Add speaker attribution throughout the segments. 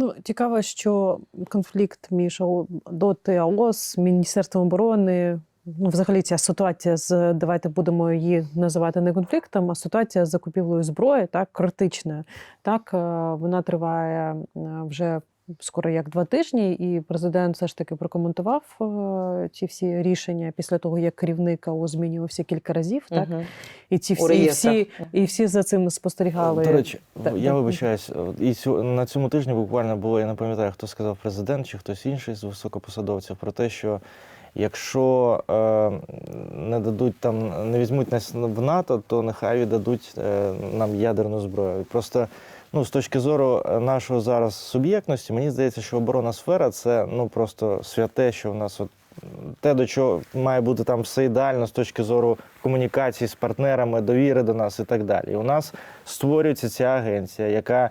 Speaker 1: Ну, цікаво, що конфлікт між доти ДОТ і АОС, Міністерством оборони, ну, взагалі ця ситуація з давайте будемо її називати не конфліктом, а ситуація з закупівлею зброї, так, критична. Так, е, вона триває е, вже скоро як два тижні, і президент все ж таки прокоментував е, ці всі рішення після того, як керівник АО змінювався кілька разів. Так, і ці всі, і всі, і всі за цим спостерігали.
Speaker 2: До речі,
Speaker 1: Так,
Speaker 2: я
Speaker 1: так.
Speaker 2: вибачаюсь, і цю, на цьому тижні буквально було, я не пам'ятаю, хто сказав президент чи хтось інший з високопосадовців про те, що якщо е, не дадуть там, не візьмуть нас в НАТО, то нехай віддадуть е, нам ядерну зброю. Просто ну, з точки зору е, нашого зараз суб'єктності, мені здається, що оборонна сфера це ну просто святе, що в нас от. Те, до чого має бути там все ідеально з точки зору комунікації з партнерами, довіри до нас і так далі. У нас створюється ця агенція, яка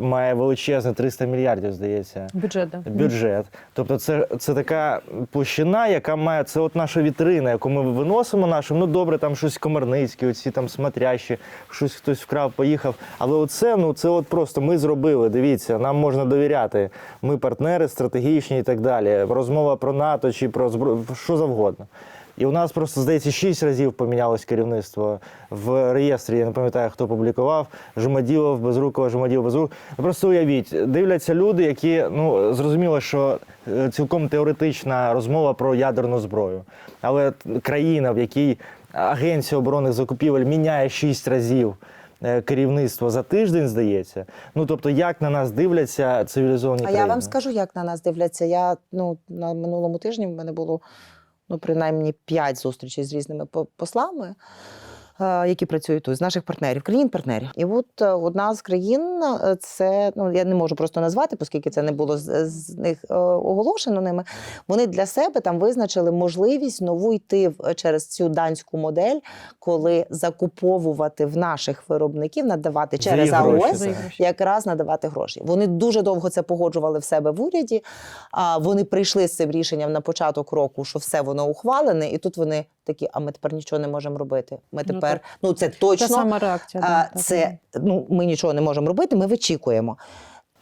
Speaker 2: має величезний 300 мільярдів, здається,
Speaker 1: Бюджет, да.
Speaker 2: бюджет. Тобто, це, це така площина, яка має це от наша вітрина, яку ми виносимо нашим. Ну добре, там щось комарницьке, оці там смотрящі, щось хтось вкрав, поїхав. Але оце, ну це от просто ми зробили. Дивіться, нам можна довіряти. Ми партнери стратегічні і так далі. Розмова про НАТО чи про зброю, що завгодно. І у нас просто, здається, шість разів помінялось керівництво в реєстрі. Я не пам'ятаю, хто публікував. Жумаділов, Безрукова, Жумаділов, Безрукова. Ну, Просто уявіть, дивляться люди, які ну зрозуміло, що е, цілком теоретична розмова про ядерну зброю. Але країна, в якій Агенція оборонних закупівель міняє шість разів. е, Керівництво за тиждень здається. Ну тобто, як на нас дивляться цивілізовані
Speaker 3: А
Speaker 2: країни?
Speaker 3: я вам скажу, як на нас дивляться. Я ну на минулому тижні в мене було ну принаймні п'ять зустрічей з різними по- послами. Е, Які працюють тут з наших партнерів, країн-партнерів, і от е, одна з країн е, це ну я не можу просто назвати, оскільки це не було з, з них оголошено ними. Вони для себе там визначили можливість нову йти в- через цю данську модель, коли закуповувати в наших виробників, надавати через АОС, якраз надавати гроші. Вони дуже довго це погоджували в себе в уряді. А вони прийшли з цим рішенням на початок року, що все воно ухвалене, і тут вони такі: а ми тепер нічого не можемо робити. Ми
Speaker 1: Ну,
Speaker 3: тепер,
Speaker 1: так.
Speaker 3: ну, це
Speaker 1: Та
Speaker 3: точно.
Speaker 1: сама реакція.
Speaker 3: А,
Speaker 1: да,
Speaker 3: це ну ми нічого не можемо робити. Ми вичікуємо.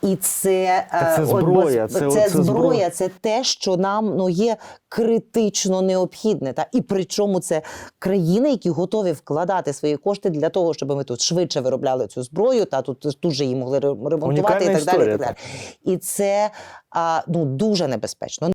Speaker 3: І це,
Speaker 2: Так це
Speaker 3: е, от
Speaker 2: зброя, це-
Speaker 3: це,
Speaker 2: це зброя.
Speaker 3: зброя, це те, що нам ну є критично необхідне. Та і причому це країни, які готові вкладати свої кошти для того, щоб ми тут швидше виробляли цю зброю, та тут тут же її могли ремонтувати
Speaker 2: Унікальна
Speaker 3: і так далі. І
Speaker 2: історія,
Speaker 3: так далі. І це а, ну дуже небезпечно.